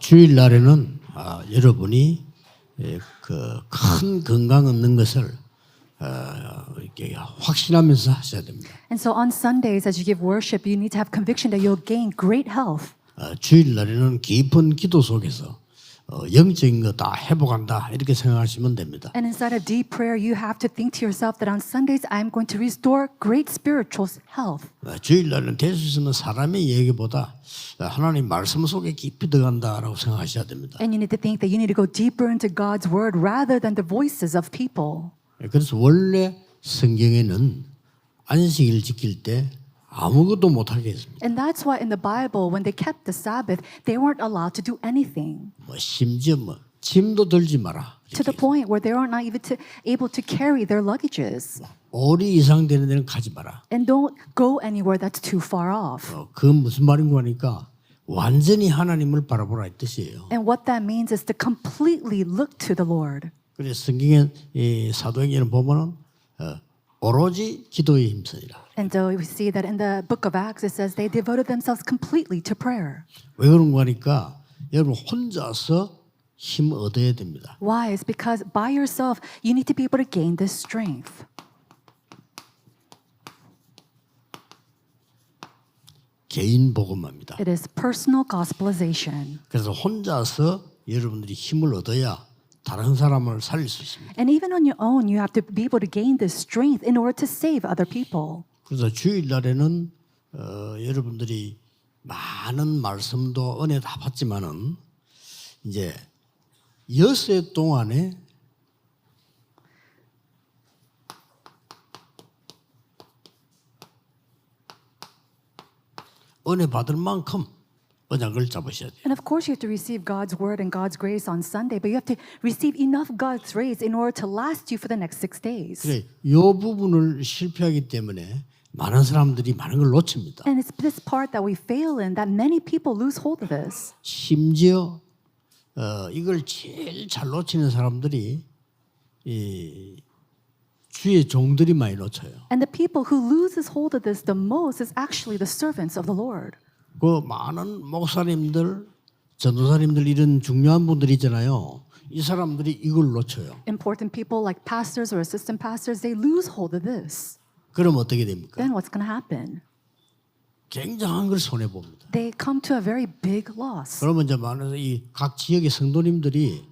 주일날에는 아, 여러분이 예, 그큰 건강 얻는 것을 어, 이렇게 확신하면서 하셔야 됩니다. And so on Sundays, as you give worship, you need to have conviction that you'll gain great health. 어, 주일날에는 깊은 기도 속에서 어, 영적인 거 다 회복한다 이렇게 생각하시면 됩니다. And inside of deep prayer, you have to think to yourself that on Sundays, I'm going to restore great spiritual health. 어, 주일날은 수 있으면 사람의 얘기보다 하나님 말씀 속에 깊이 들어간다라고 생각하셔야 됩니다. And you need to think that you need to go deeper into God's word rather than the voices of people. 예, 그래서 원래 성경에는 안식일 지킬 때 아무것도 못하게 했습니다. And that's why in the Bible, when they kept the Sabbath, they weren't allowed to do anything 뭐 심지어 뭐 짐도 들지 마라. to the point where they are not even to, able to carry their luggages. 오리 이상 되는 데는 가지 마라. And don't go anywhere that's too far off. 어, 그건 무슨 말인가 하니까 완전히 하나님을 바라보라 이 뜻이에요. And what that means is to completely look to the Lord. 그래서 성경의 이 사도행전을 보면은 어, 오로지 기도에 힘쓰니라. And so we see that in the book of Acts, it says they devoted themselves completely to prayer. 왜 그런가 하니까 여러분 혼자서 힘 얻어야 됩니다. Why? It's because by yourself, you need to be able to gain this strength. 개인 복음합니다. It is personal gospelization. 그래서 혼자서 여러분들이 힘을 얻어야 다른 사람을 살릴 수 있습니다. And even on your own, you have to be able to gain this strength in order to save other people. 그래서 주일날에는 어, 여러분들이 많은 말씀도 은혜 다 받지만은 이제 여세 동안에 은혜 받을 만큼 언약을 잡으셔야 돼요. And of course, you have to receive God's word and God's grace on Sunday, but you have to receive enough God's grace in order to last you for the next six days. 그래, 이 부분을 실패하기 때문에 많은 사람들이 많은 걸 놓칩니다. And it's this part that we fail in that many people lose hold of this. 심지어 어, 이걸 제일 잘 놓치는 사람들이 이 주의 종들이 많이 놓쳐요. And the people who loses hold of this the most is actually the servants of the Lord. 그 많은 목사님들, 전도사님들 이런 중요한 분들 있잖아요. 이 사람들이 이걸 놓쳐요. Important people like pastors or assistant pastors, they lose hold of this. 그럼 어떻게 됩니까? Then what's going to happen? 굉장한 걸 손해 봅니다. They come to a very big loss. 그러면 이제 많은 이 각 지역의 성도님들이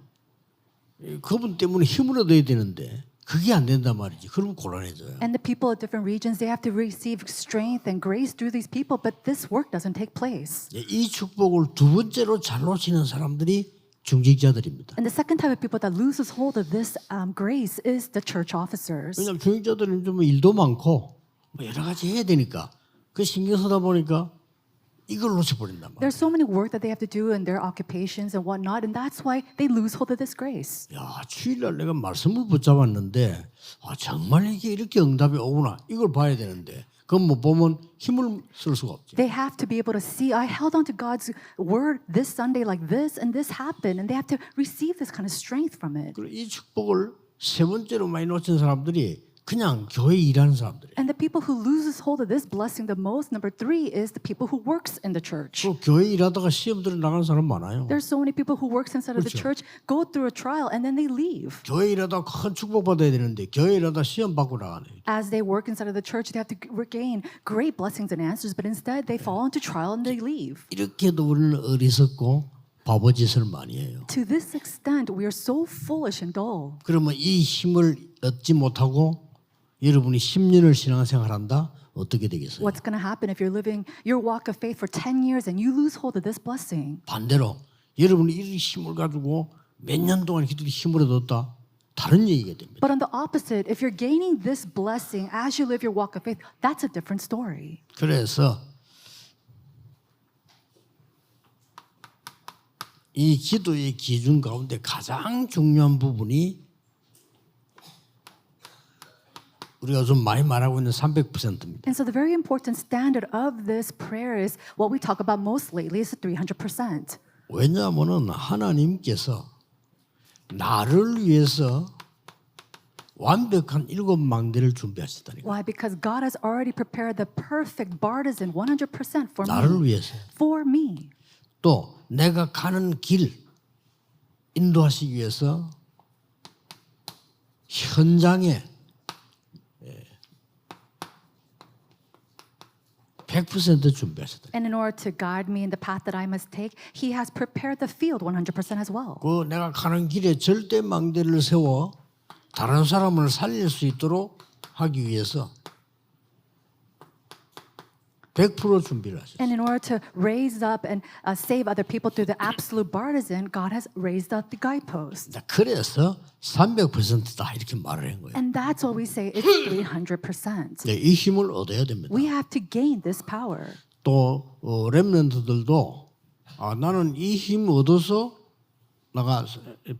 이 그분 때문에 힘을 얻어야 되는데 그게 안 된단 말이지. 그러면 곤란해져요. And the people of different regions, they have to receive strength and grace through these people, but this work doesn't take place. 이제 이 축복을 두 번째로 잘 놓치는 사람들이 중직자들입니다. And the second type of people that loses hold of this um, grace is the church officers. 왜냐하면 중직자들은 좀 일도 많고 뭐 여러 가지 해야 되니까 그 신경 쓰다 보니까 이걸 놓쳐버린단 말이에요. There's so many work that they have to do in their occupations and whatnot, and that's why they lose hold of this grace. 야 주일날 내가 말씀을 붙잡았는데 아, 정말 이게 이렇게 응답이 오구나 이걸 봐야 되는데 그건 못 보면 힘을 쓸 수가 없지. They have to be able to see, I held on to God's word this Sunday like this, and this happened, and they have to receive this kind of strength from it. 그리고 이 축복을 세 번째로 많이 놓친 사람들이 그냥 교회 일하는 사람들이에요. And the people who loses hold of this blessing the most, number three, is the people who works in the church. 그 교회 일하다가 시험 들어 나가는 사람 많아요. There's so many people who works inside of the church, go through a trial, and then they leave. 교회 일하다 큰 축복 받아야 되는데 교회 일하다 시험 받고 나가네. As they work inside of the church, they have to gain great blessings and answers, but instead they fall into trial and they leave. 이렇게도 우리는 어리석고 바보 짓을 많이 해요. To this extent, we are so foolish and dull. 그러면 이 힘을 얻지 못하고 여러분이 10년을 신앙생활한다 어떻게 되겠어요? What's going to happen if you're living your walk of faith for 10 years and you lose hold of this blessing? 반대로 여러분이 이 힘을 가지고 몇 년 동안 기도에 힘을 얻었다 다른 얘기가 됩니다. But on the opposite, if you're gaining this blessing as you live your walk of faith, that's a different story. 그래서 이 기도의 기준 가운데 가장 중요한 부분이 우리가 좀 많이 말하고 있는 300%입니다. And so the very important standard of this prayer is what we talk about most lately is the 300%. 왜냐하면은 하나님께서 나를 위해서 완벽한 일곱 망대를 준비하셨다니까. Why? Because God has already prepared the perfect bartizan 100% for 나를 me. 위해서. For me. 또 내가 가는 길 인도하시기 위해서 현장에 100% 준비하셨다. And in order to guide me in the path that I must take, He has prepared the field 100% as well. 그 내가 가는 길에 절대 망대를 세워 다른 사람을 살릴 수 있도록 하기 위해서 100% 준비를 하셨어요. And in order to raise up and uh, save other people through the absolute partisan, God has raised up the guidepost. 자, 그래서 300%다 이렇게 말을 한 거예요. And that's what we say it's 300%. 네, 이 힘을 얻어야 됩니다. We have to gain this power. 또 어, 랩런트들도 아, 나는 이 힘 얻어서 나가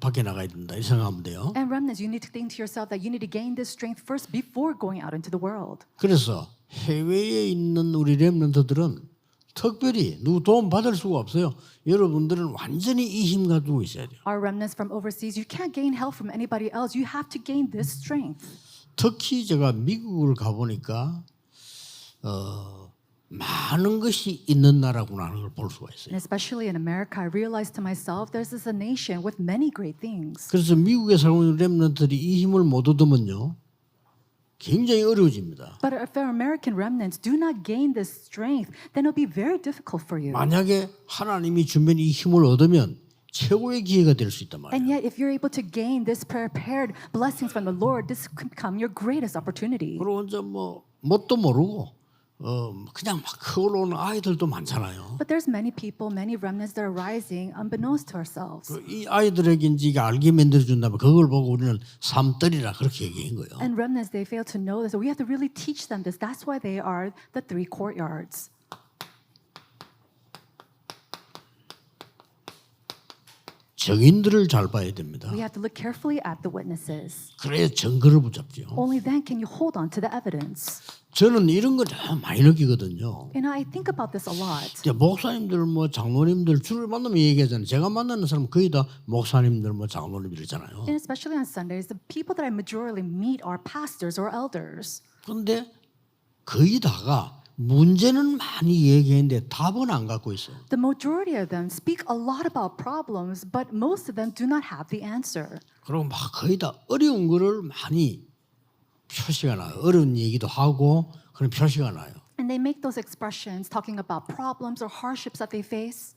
밖에 나가야 된다 이 생각하면 돼요. And remnants, you need to think to yourself that you need to gain this strength first before going out into the world. 그래서 해외에 있는 우리 랩런트들은 특별히 누구 도움 받을 수가 없어요. 여러분들은 완전히 이 힘 가지고 있어야 돼요. Our remnants from overseas, you can't gain help from anybody else. You have to gain this strength. 특히 제가 미국을 가보니까 어, 많은 것이 있는 나라구나 하는 걸 볼 수가 있어요. And especially in America, I realized to myself there's this a nation with many great things. 그래서 미국에 살고 있는 랩런트들이 이 힘을 못 얻으면요 굉장히 어려워집니다. But if our American remnants do not gain this strength, then it'll be very difficult for you. 만약에 하나님이 주면 이 힘을 얻으면 최고의 기회가 될 수 있단 말이에요. And yet, if you're able to gain this prepared blessings from the Lord, this could become your greatest opportunity. 그리고 이제 뭐 뭣도 모르고 어 그냥 막 크올라오는 아이들도 많잖아요. But there's many people, many remnants that are rising unbeknownst to ourselves. 그이 아이들에게 이제 이게 알게 만들어 준다면 그걸 보고 우리는 삼떨이라 그렇게 얘기한 거예요. And remnants, they fail to know this. So we have to really teach them this. That's why they are the three courtyards. 증인들을 잘 봐야 됩니다. We have to look carefully at the witnesses. 그래야 증거를 붙잡죠. Only then can you hold on to the evidence. 저는 이런 거좀 많이 느끼거든요. Know, I think about this a lot. 이제 목사님들 뭐 장로님들 주를 만나면 얘기하잖아요. 제가 만나는 사람 거의 다 목사님들 뭐 장로님 이러잖아요. And especially on Sundays, the people that I majorly meet are pastors or elders. 그런데 거의 다가 문제는 많이 얘기했는데 답은 안 갖고 있어요. The majority of them speak a lot about problems, but most of them do not have the answer. 그리고 막 거의 다 어려운 거를 많이 표시가 나요. 어려운 얘기도 하고 그런 표시가 나요. And they make those expressions talking about problems or hardships that they face.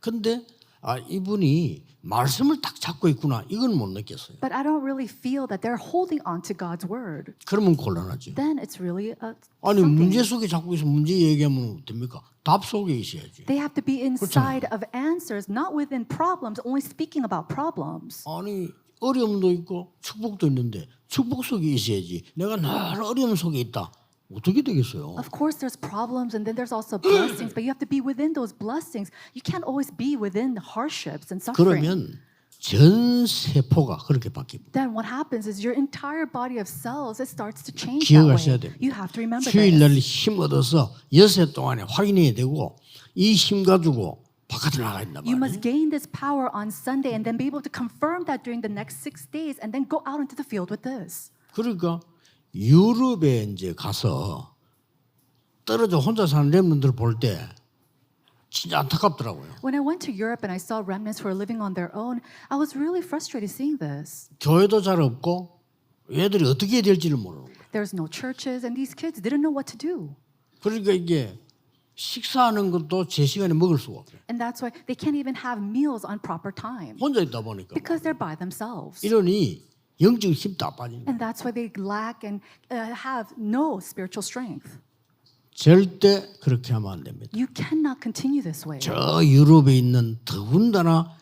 근데 아 이분이 말씀을 딱 잡고 있구나 이건 못 느꼈어요. But I don't really feel that they're holding on to God's word. 그러면 곤란하죠. Then it's really a 아니. 문제 속에 잡고 있어 문제 얘기하면 어떡합니까? 답 속에 있어야지. They have to be inside of answers, not within problems, only speaking about problems. 아니 어려움도 있고 축복도 있는데 축복 속에 있어야지. 내가 늘 어려움 속에 있다. 어떻게 되겠어요? Of course, there's problems and then there's also blessings, but you have to be within those blessings. You can't always be within the hardships and suffering. 그러면 전 세포가 그렇게 바뀝니다. Then what happens is your entire body of cells it starts to change that 기억하셔야 way. 됩니다. You have to remember 수요일 날 this. 힘 얻어서 여세 동안에 확인해야 되고 이 힘 가지고 바깥에 나가야 된단 You 말이에요. must gain this power on Sunday and then be able to confirm that during the next six days and then go out into the field with this. 그러니까 유럽에 이제 가서 떨어져 혼자 사는 렘런들 볼 때 진짜 안타깝더라고요. When I went to Europe and I saw remnants who are living on their own, I was really frustrated seeing this. 교회도 잘 없고 얘들이 어떻게 해야 될지를 모르는 거예요. There's no churches and these kids didn't know what to do. 그러니까 이게 식사하는 것도 제 시간에 먹을 수가 없어요. And that's why they can't even have meals on proper time 혼자 있다 보니까 because they're by themselves. 이러니 영적 힘다 빠진 거예요. And that's why they lack and uh, have no spiritual strength. 절대 그렇게 하면 안 됩니다. You cannot continue this way. 저 유럽에 있는 더군다나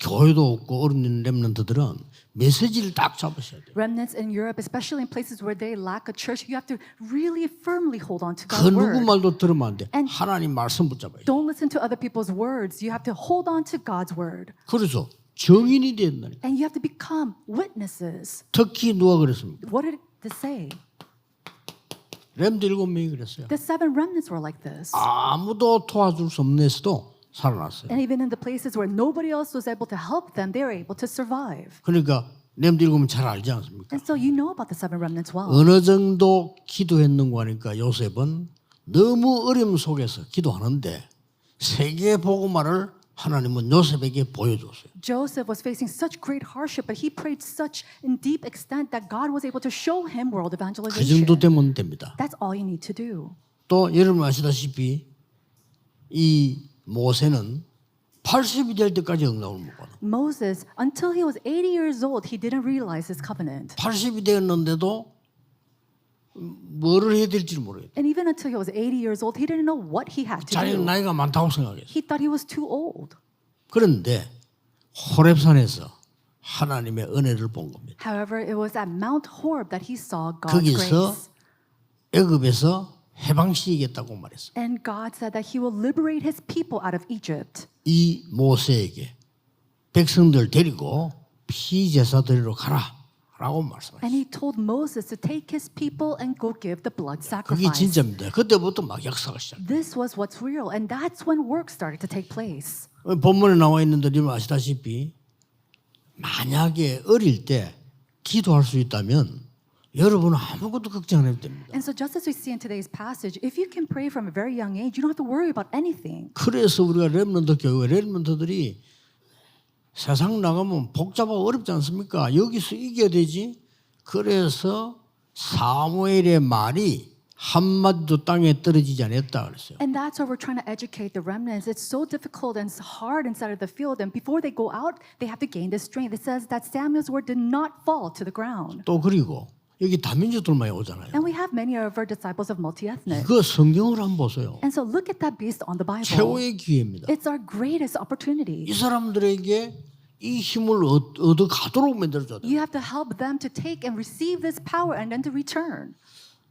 교회도 없고 어린 렘런트들은 메시지를 딱 잡으셔야 돼요. Remnants in Europe, especially in places where they lack a church, you have to really firmly hold on to 그 God's 누구 word. 말도 들으면 안 돼. And- 하나님 말씀 붙잡아야 돼. Don't listen to other people's words. You have to hold on to God's word. 그래서 정인이 된다니. And you have to become witnesses. 특히 누가 그랬습니까? What did it say? 렘드 일곱 명이 그랬어요. The seven remnants were like this. 아무도 도와줄 수 없는 데서도 살아났어요. And even in the places where nobody else was able to help them, they were able to survive. 그러니까 렘드 일곱은 잘 알지 않습니까? And so you know about the seven remnants well. 어느 정도 기도했는가 하니까 요셉은 너무 어려움 속에서 기도하는데 세계 복음화를 하나님은 요셉에게 보여줬어요. Joseph was facing such great hardship, but he prayed such in deep extent that God was able to show him world 그 evangelization. 정도 되면 됩니다. That's all you need to do. 또 여러분 아시다시피 이 모세는 80이 될 때까지 응답을 못 받아. Moses, until he was 80 years old, he didn't realize his covenant. 80이 되었는데도 뭐를 해야 될지 모르겠다. And even until he was 80 years old, he didn't know what he had to 자기는 do. 나이가 많다고 생각했어. He thought he was too old. 그런데 호렙산에서 하나님의 은혜를 본 겁니다. However, it was at Mount Horeb that he saw God's 거기서 grace. 애굽에서 해방시키겠다고 말했어. And God said that he will liberate his people out of Egypt. 이 모세에게 백성들 데리고 피제사 드리러 가라라고 말씀하셨어요. And he told Moses to take his people and go give the blood 그게 sacrifice. 진짜입니다. 그때부터 막 역사가 시작. This was what's real, and that's when work started to take place. 본문에 나와 있는데 여러분 아시다시피 만약에 어릴 때 기도할 수 있다면 여러분은 아무것도 걱정 안 해도 됩니다. And so, just as we see in today's passage, if you can pray from a very young age, you don't have to worry about anything. 그래서 우리가 렘넌트 교회 렘넌트들이 세상 나가면 복잡하고 어렵지 않습니까? 여기서 이겨야 되지. 그래서 사무엘의 말이 한 마디도 땅에 떨어지지 않았다 그랬어요. And that's why we're trying to educate the remnants. It's so difficult and hard inside of the field. And before they go out, they have to gain this strength. It says that Samuel's word did not fall to the ground. 또 그리고 여기 다민족들 많이 오잖아요. And we have many of our disciples of multi ethnic. 그 성경을 한번 보세요. And so, look at that based on the Bible. 최고의 기회입니다. It's our greatest opportunity. 이 사람들에게 이 힘을 얻- 얻어 가도록 만들어줘야 돼요. You have to help them to take and receive this power and then to return.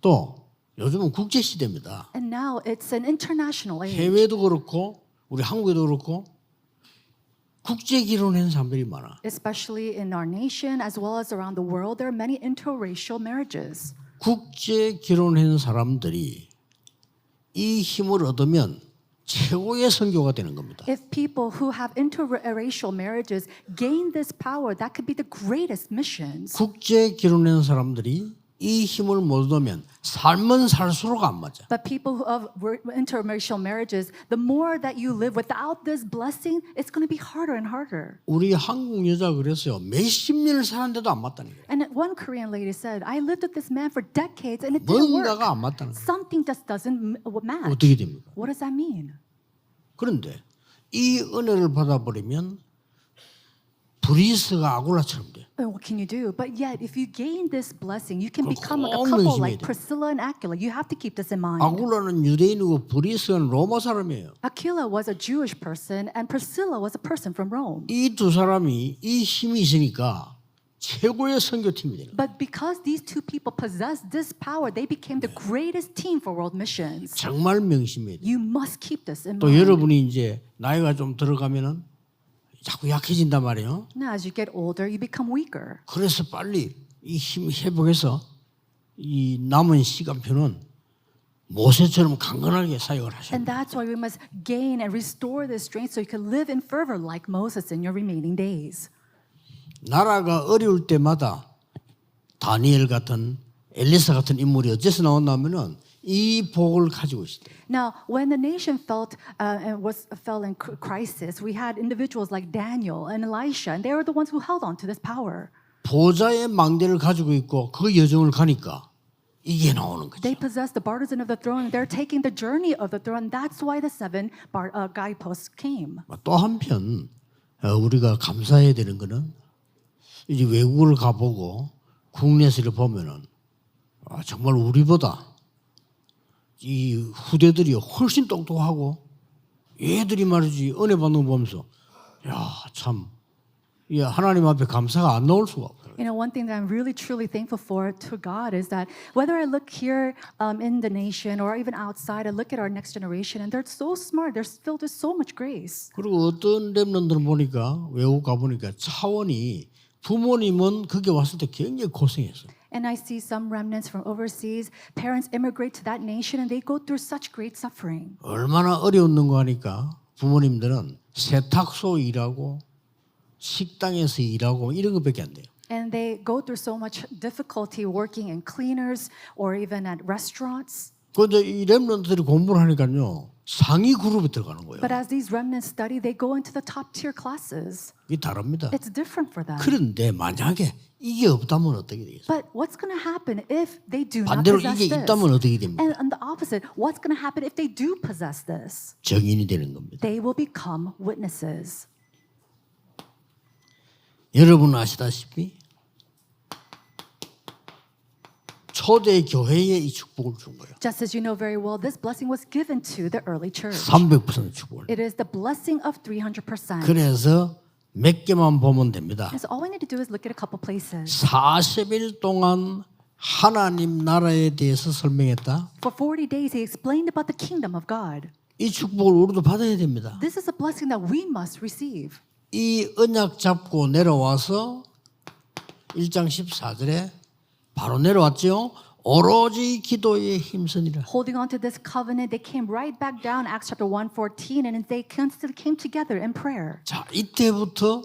또 요즘은 국제 시대입니다. And now it's an international age. 해외도 그렇고 우리 한국에도 그렇고 국제 결혼한 사람들이 많아. Especially in our nation as well as around the world, there are many interracial marriages. 국제 결혼한 사람들이 이 힘을 얻으면 최고의 선교가 되는 겁니다. If people who have interracial marriages gain this power, that could be the greatest missions. 국제 결혼한 사람들이 이 힘을 못 얻으면 삶은 살수록 안 맞아. But people wor- interracial marriages, the more that you live without this blessing, it's going to be harder and harder. 우리 한국 여자 그랬어요. 몇십 년을 사는데도 안 맞다는 거예요. And one Korean lady said, I lived with this man for decades and it didn't work. 뭔가가 안 맞다는 거예요. Something just doesn't match. 어떻게 됩니까? What does that mean? 그런데 이 은혜를 받아버리면 브리스가 아굴라처럼 돼. And what can you do? But yet, if you gain this blessing, you can 그걸 become like a 꼭 couple 명심해야 like 돼. Priscilla and Aquila. You have to keep this in mind. 아굴라는 유대인이고 브리스는 로마 사람이에요. Aquila was a Jewish person, and Priscilla was a person from Rome. 이 두 사람이 이 힘이 있으니까 최고의 선교팀이 되는 거예요. But because these two people possessed this power, they became the greatest team for world missions. 정말 명심해야 돼요. You must keep this in 또 mind. 여러분이 이제 나이가 좀 들어가면은 자꾸 약해진단 말이에요. Now, as you get older, you become weaker. 그래서 빨리 이 힘 회복해서 이 남은 시간표는 모세처럼 강건하게 사역을 하셔야 And 돼요. that's why we must gain and restore this strength so you can live in fervor like Moses in your remaining days. 나라가 어려울 때마다 다니엘 같은 엘리사 같은 인물이 어째서 나왔냐면은 이 복을 가지고 있어요. Now, when the nation felt uh, and was fell in cr- crisis, we had individuals like Daniel and Elisha, and they were the ones who held on to this power. 보좌의 망대를 가지고 있고 그 여정을 가니까 이게 나오는 거죠. They possessed the partisan of the throne, and they're taking the journey of the throne. That's why the seven bar, uh, guideposts came. 또 한편 어, 우리가 감사해야 되는 거는 이제 외국을 가보고 국내에서 보면은 아, 정말 우리보다 이 후대들이 훨씬 똑똑하고 얘들이 말이지 은혜 받는 거 보면서 야참 이 하나님 앞에 감사가 안 나올 수가 없어요. You know, one thing that I'm really truly thankful for to God is that whether I look here um, in the nation or even outside, I look at our next generation, and they're so smart. They're filled with so much grace. 그리고 어떤 랩런들 보니까 외국 가 보니까 차원이 부모님은 거기 왔을 때 굉장히 고생했어요. And I see some remnants from overseas. Parents immigrate to that nation and they go through such great suffering. 얼마나 어려웠는가 하니까 부모님들은 세탁소 일하고 식당에서 일하고 이런 것밖에 안 돼요. And they go through so much difficulty working in cleaners or even at restaurants. 그런데 이 랩런트들이 공부를 하니까요. 상위 그룹에 들어가는 거예요. But as these remnants study, they go into the top tier classes. 이게 다릅니다. It's different for them. 그런데 만약에 이게 없다면 어떻게 되겠어요? But what's going to happen if they do not 반대로 possess 이게 this? 있다면 어떻게 됩니까? And on the opposite, what's going to happen if they do possess this? 정인이 되는 겁니다. They will become witnesses. 여러분 아시다시피 초대 교회에 이 축복을 준 거예요. Just as you know very well, this blessing was given to the early church. 300% 축복을. It is the blessing of 300%. 그래서 몇 개만 보면 됩니다. So all we need to do is look at a couple places. 40일 동안 하나님 나라에 대해서 설명했다. For 40 days, he explained about the kingdom of God. 이 축복을 우리도 받아야 됩니다. This is a blessing that we must receive. 이 언약 잡고 내려와서 1장 14절에 바로 내려왔죠. 오로지 기도에 힘쓰니라. Holding on to this covenant, they came right back down, Acts chapter 1, 14, and they constantly came together in prayer. 자, 이때부터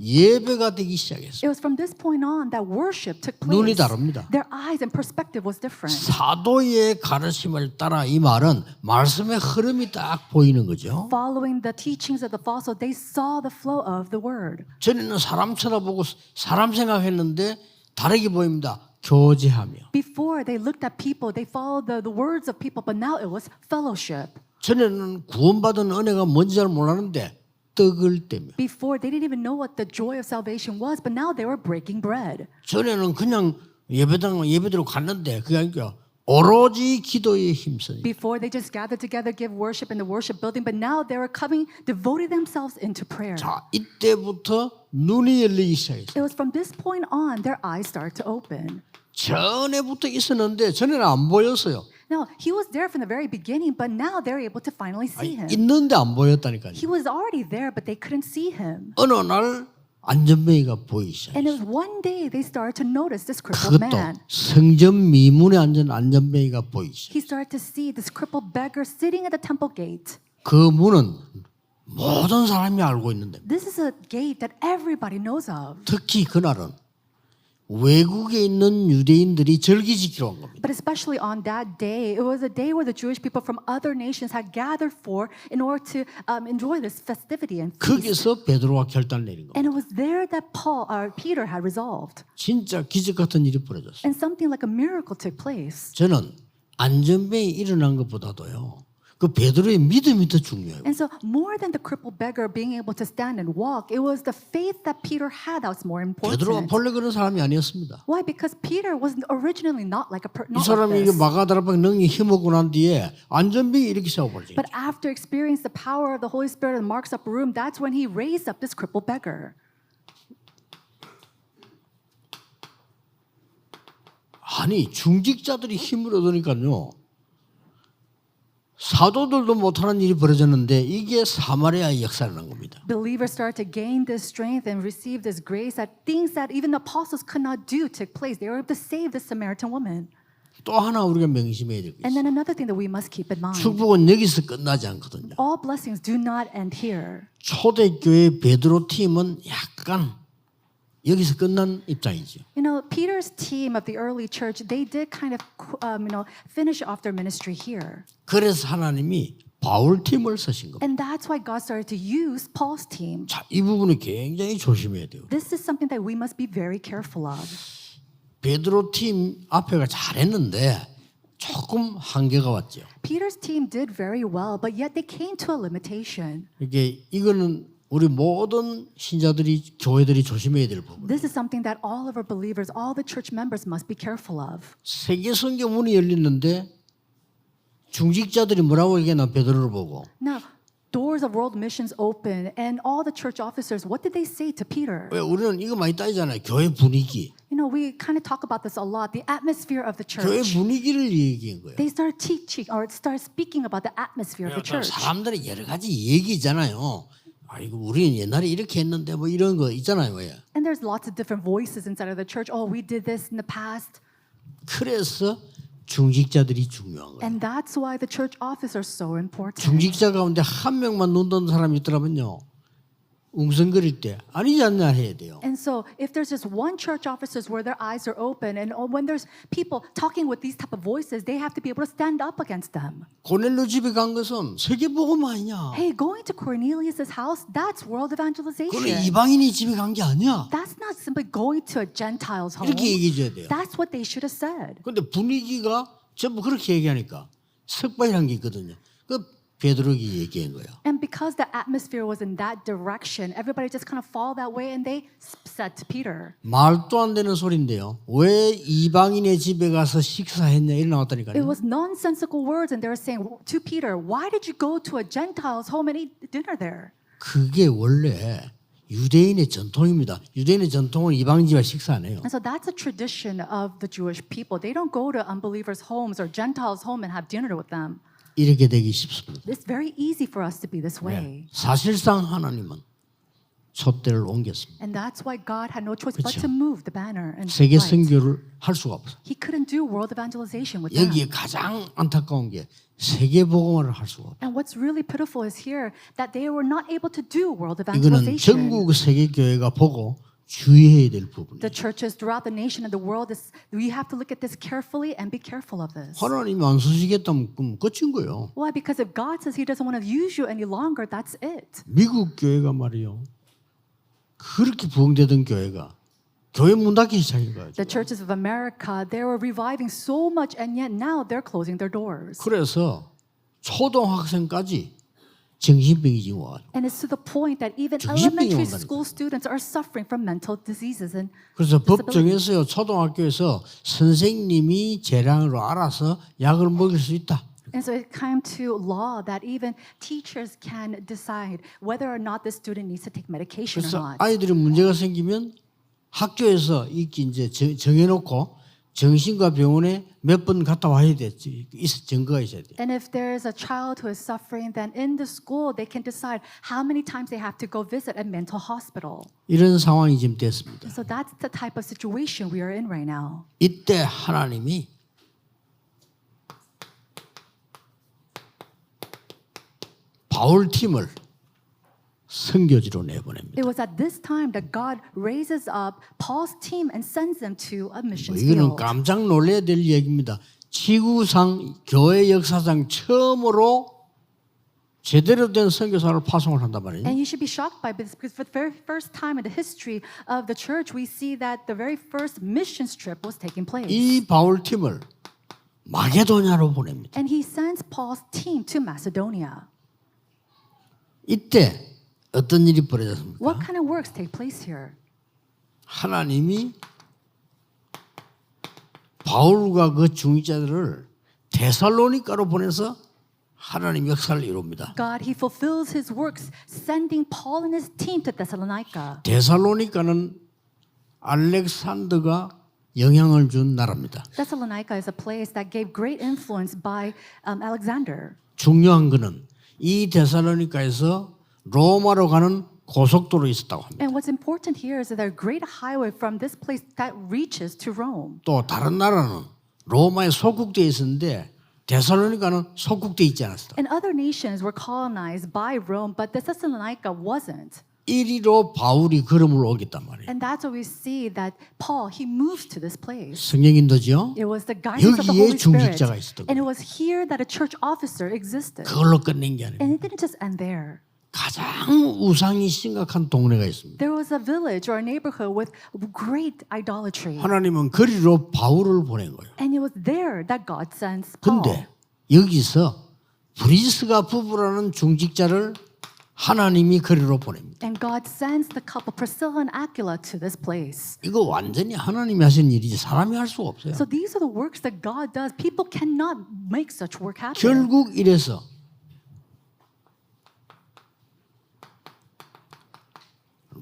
예배가 되기 시작했어요. It was from this point on that worship took 눈이 place. 다릅니다. Their eyes and perspective was different. 사도의 가르침을 따라 이 말은 말씀의 흐름이 딱 보이는 거죠. Following the teachings of the apostle, they saw the flow of the word. 전에는 사람 쳐다보고 사람 생각했는데 다르게 보입니다. 교제하며. Before they looked at people, they followed the, the words of people, but now it was fellowship. 전에는 구원받은 은혜가 뭔지 잘 몰랐는데 떡을 떼며. Before they didn't even know what the joy of salvation was, but now they were breaking bread. 전에는 그냥 예배당 예배대로 갔는데 그게 아니라 오로지 기도에 힘쓰니. Before they just gathered together, give worship in the worship building, but now they were coming, devoting themselves into prayer. 자, 이때부터 눈이 열리기 시작했어요. It was from this point on their eyes started to open. 전에부터 있었는데 전에는 안 보였어요. Now, he was there from the very beginning, but now they're able to finally see him. 있는데 안 보였다니까요. He was already there, but they couldn't see him. 어느 날 안전뱅이가 보이기 시작했어요. And it was one day they started to notice this crippled 그것도 man. 성전 미문에 앉은 안전뱅이가 보이기 시작. He started to see this crippled beggar sitting at the temple gate. 그 문은 모든 사람이 알고 있는데 This is a gate that everybody knows of. 특히 그날은 외국에 있는 유대인들이 절기 지키러 온 겁니다. But especially on that day, it was a day where the Jewish people from other nations had gathered for in order to um, enjoy this festivity and feast. 거기서 베드로가 결단 내린 겁니다. And it was there that Paul or Peter had resolved. 진짜 기적 같은 일이 벌어졌어요. And something like a miracle took place. 저는 안전뱅이 일어난 것보다도요. 그 베드로의 믿음이 더 중요해요. And so, more than the crippled beggar being able to stand and walk, it was the faith that Peter had that was more 베드로가 important. 본래 그런 사람이 아니었습니다. Why? Because Peter was originally not like a per- 이 사람이 이게 this. 마가다락방 능이 힘없고 난 뒤에 안전뱅이 이렇게 세워버리죠. But after experiencing the power of the Holy Spirit in Mark's upper room, that's when he raised up this crippled beggar. 아니 중직자들이 힘을 얻으니까요. 사도들도 못하는 일이 벌어졌는데 이게 사마리아의 역사라는 겁니다. Believers started to gain this strength and receive this grace that things that even apostles could not do took place. They were able to save the Samaritan woman. 또 하나 우리가 명심해야 될 게 And then another thing that we must keep in mind 축복은 여기서 끝나지 않거든요. all blessings do not end here. 초대교회 베드로 팀은 약간 여기서 끝난 입장이죠. You know, Peter's team of the early church, they did kind of, um, you know, finish off their ministry here. 그래서 하나님이 바울 팀을 쓰신 겁니다. And that's why God started to use Paul's team. 자, 이 부분을 굉장히 조심해야 돼요. This is something that we must be very careful of. 베드로 팀 앞에가 잘했는데 조금 한계가 왔죠. Peter's team did very well, but yet they came to a limitation. 이게 이거는 우리 모든 신자들이 교회들이 조심해야 될 부분. This is something that all of our believers, all the church members must be careful of. 세계 성경 문이 열리는데 중직자들이 뭐라고 얘기하나 베드로를 보고 Now, doors of world missions open, and all the church officers, what did they say to Peter? 왜 우리는 이거 많이 따지잖아요. 교회 분위기. You know, we kind of talk about this a lot the atmosphere of the 교회 church. 분위기를 얘기한 거예요. They start teaching or start speaking about the atmosphere of the church. 사람들이 여러 가지 얘기 있잖아요. 아이고 우리는 옛날에 이렇게 했는데 뭐 이런 거 있잖아요. 왜? And there's lots of different voices inside of the church. Oh, we did this in the past. 그래서 중직자들이 중요한 거예요. And that's why the church officers are so important. 중직자 가운데 한 명만 눈뜬 사람이 있더라면요. 웅성거릴 때 아니지 않냐 해야 돼요. And so, if there's just one church officers where their eyes are open, and when there's people talking with these type of voices, they have to be able to stand up against them. 고넬로 집에 간 것은 세계복음 아니냐. Hey, going to Cornelius's house, that's world 그거는 evangelization. 이방인이 집에 간 게 아니야. That's not simply going to a Gentile's home. 이렇게 얘기해 줘야 돼요. That's what they should have said. 근데 분위기가 전부 그렇게 얘기하니까 석발이란 게 있거든요. 그 베드로가 얘기한 거예요. And because the atmosphere was in that direction, everybody just kind of fall that way, and they said to Peter, 말도 안 되는 소리인데요. 왜 이방인의 집에 가서 식사했냐 이런 It 나왔다니까요. was nonsensical words, and they were saying to Peter, Why did you go to a Gentile's home and eat dinner there? 그게 원래 유대인의 전통입니다. 유대인의 전통은 이방인 집에 식사 안 해요. And so that's a tradition of the Jewish people. They don't go to unbelievers' homes or Gentiles' home and have dinner with them. 이렇게 되기 쉽습니다. It's very easy for us to be this way. 사실상 하나님은 촛대를 옮겼습니다. And that's why God had no choice but to move the banner and 세계. 선교를 할 수가 없어요. He couldn't do world evangelization with them. 여기에 가장 안타까운 게 세계 복음화를 할 수가 없어요. And what's really pitiful is here that they were not able to do world 이거는 evangelization. 전국 세계 교회가 보고 주의해야 될 부분이에요. The churches throughout the nation and the world is we have to look at this carefully and be careful of this. 하나님이 안 쓰시겠다면 그럼 끝인 거예요. Why? Because if God says He doesn't want to use you any longer, that's it. 미국 교회가 말이요. 그렇게 부흥되던 교회가 교회 문 닫기 시작인 거예요. The churches of America, they were reviving so much, and yet now they're closing their doors. 그래서 초등학생까지 정신병이 지금 와요. And it's to the point that even 정신병이 elementary 온다니까요. school students are suffering from mental diseases and 그래서 법 disabilities. 정해서요 초등학교에서 선생님이 재량으로 알아서 약을 먹일 수 있다. And so it came to law that even teachers can decide whether or not the student needs to take medication or 그래서 not. 아이들이 문제가 생기면 학교에서 이렇게 이제 정- 정해놓고 정신과 병원에 몇 번 갔다 와야 돼. 있어 증거가 있어야 돼. And if there's a child who is suffering, then in the school they can decide how many times they have to go visit a mental hospital. 이런 상황이 지금 됐습니다. So that's the type of situation we are in right now. 이때 하나님이 바울 팀을 선교지로 내보냅니다. It was at this time that God raises up Paul's team and sends them to a 뭐 missions 이거는 field. 깜짝 놀라야 될 얘기입니다. 지구상 교회 역사상 처음으로 제대로 된 선교사를 파송을 한단 말이에요. And you should be shocked by this because for the very first time in the history of the church, we see that the very first missions trip was taking place. 이 바울 팀을 마게도냐로 보냅니다. And he sends Paul's team to Macedonia. 이때 어떤 일이 벌어졌습니까? What kind of works take place here? 하나님이 바울과 그 중직자들을 데살로니가로 보내서 하나님 역사를 이룹니다. God, he fulfills his works, sending Paul and his team to Thessalonica. 데살로니가는 알렉산더가 영향을 준 나라입니다. Thessalonica is a place that gave great influence by um, Alexander. 중요한 것은 이 데살로니가에서 로마로 가는 고속도로 있었다고 합니다. And what's important here is that there's a great highway from this place that reaches to Rome. 또 다른 나라는 로마에 속국되어 있었는데 데살로니가는 속국되어 있지 않았어요. And other nations were colonized by Rome, but Thessalonica wasn't. 이리로 바울이 걸음을 오겠단 말이에요. And that's why we see that Paul, he moves to this place. 성령 인도죠. It was the guidance of the Holy Spirit. 중직자가 있었던 And it was here that a church officer existed. 그걸로 끝낸 게 아니에요. And it didn't just end there. 가장 우상이 심각한 동네가 있습니다. There was a village or a neighborhood with great idolatry. 하나님은 거리로 바울을 보낸 거예요. And it was there that God sends Paul. 근데 여기서 브리스가 부부라는 중직자를 하나님이 거리로 보냅니다. And God sends the couple Priscilla and Aquila to this place. 이거 완전히 하나님이 하신 일이지 사람이 할 수가 없어요. So these are the works that God does. People cannot make such work happen. 결국 이래서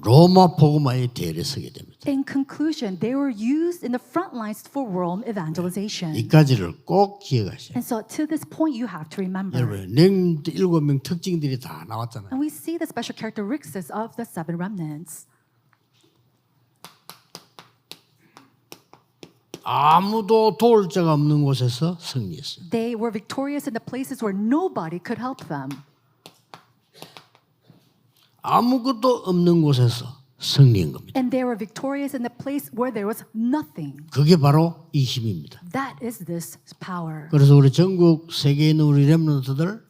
로마 복음화의 대열에 서게 됩니다. In conclusion, they were used in the front lines for world evangelization. 이까지를 꼭 기억하셔야 And so to this point, you have to remember. 여러분, 능 일곱 명 특징들이 다 나왔잖아요. And we see the special characteristics of the seven remnants. 아무도 도울 자가 없는 곳에서 승리했어요. They were victorious in the places where nobody could help them. 아무것도 없는 곳에서 승리한 겁니다. And they were victorious in the place where there was nothing. 그게 바로 이 힘입니다. That is this power. 그래서 우리 전국 세계에 있는 우리 렘넌트들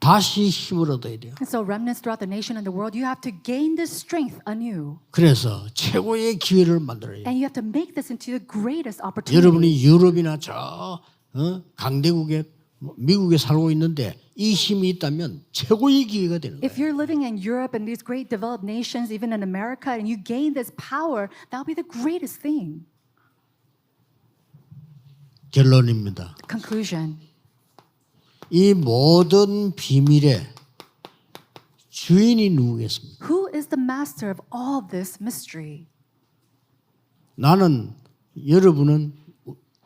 다시 힘을 얻어야 돼요. And so, remnants throughout the nation and the world, you have to gain this strength anew. 그래서 최고의 기회를 만들어야 돼요. And you have to make this into the greatest opportunity. 여러분이 유럽이나 저 어? 강대국에 뭐 미국에 살고 있는데 이 힘이 있다면 최고의 기회가 되는 거예요. If you're living in Europe and these great developed nations, even in America, and you gain this power, that'll be the greatest thing. 결론입니다. Conclusion 이 모든 비밀의 주인이 누구겠습니까? Who is the master of all this mystery? 나는 여러분은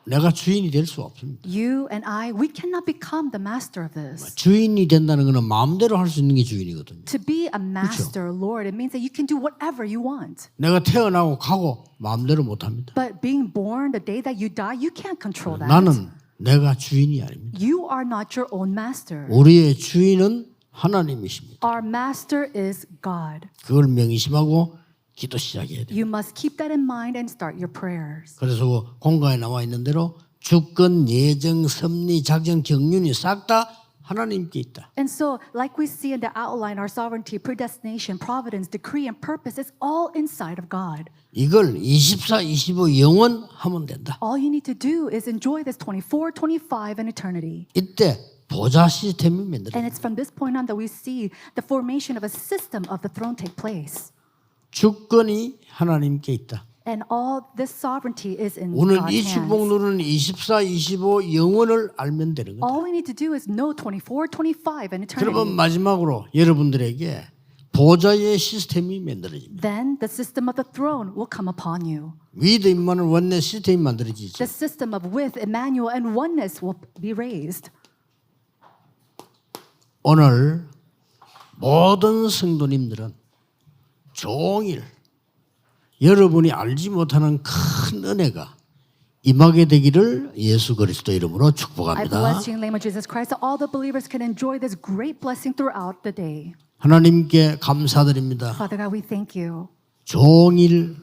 내가 주인이 될 수 없습니다. You and I, we cannot become the master of this. 주인이 된다는 것은 마음대로 할 수 있는 게 주인이거든요. To be a master, Lord, it means that you can do whatever you want. 내가 태어나고 가고 마음대로 못 합니다. But being born the day that you die, you can't control that. 나는 내가 주인이 아닙니다. You are not your own master. 우리의 주인은 하나님이십니다. Our master is God. 그걸 명심하고 기도 시작해야 돼요. You must keep that in mind and start your prayers. 그래서 그 공가에 나와 있는 대로 주권, 예정, 섭리, 작전, 경륜이 싹 다 하나님께 있다. And so, like we see in the outline, our sovereignty, predestination, providence, decree, and purpose is all inside of God. 이걸 24, 25 영원 하면 된다. All you need to do is enjoy this 24, 25, and eternity. 이때 보좌 시스템이 만들어. And it's from this point on that we see the formation of a system of the throne take place. 주권이 하나님께 있다. And all this sovereignty is in 오늘 God's 이 hands. 축복 누르는 24, 25 영원을 알면 되는 거다. All we need to do is know 24, 25, and 그러면. 마지막으로 여러분들에게 보좌의 시스템이 만들어집니다. Then the system of the throne will come upon you. 위드 임만을 원내 시스템이 만들어지죠. The system of with, Emmanuel, and oneness will be raised. 오늘 모든 성도님들은 종일 여러분이 알지 못하는 큰 은혜가 임하게 되기를 예수 그리스도 이름으로 축복합니다. bless you in the name of Jesus Christ that all the believers can enjoy this great blessing throughout the day. 하나님께 감사드립니다. Father God, we thank you. 종일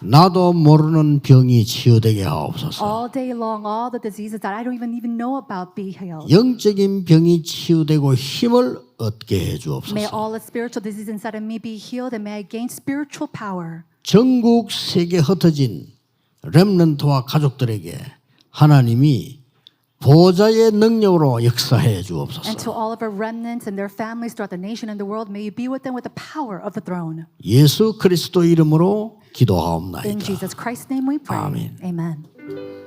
나도 모르는 병이 치유되게 하옵소서. All day long, all the diseases that I don't even even know about be healed. 영적인 병이 치유되고 힘을 얻게 해 May 주옵소서. all the spiritual diseases inside of me be healed and may I gain spiritual power. 전국 세계 흩어진 렘넌트와 가족들에게 하나님이 보좌의 능력으로 역사해 주옵소서. And to all of our remnants and their families throughout the nation and the world, may you be with them with the power of the throne. 예수 그리스도 이름으로 In 기도하옵나이다. In Jesus Christ's name we pray. Amen. Amen.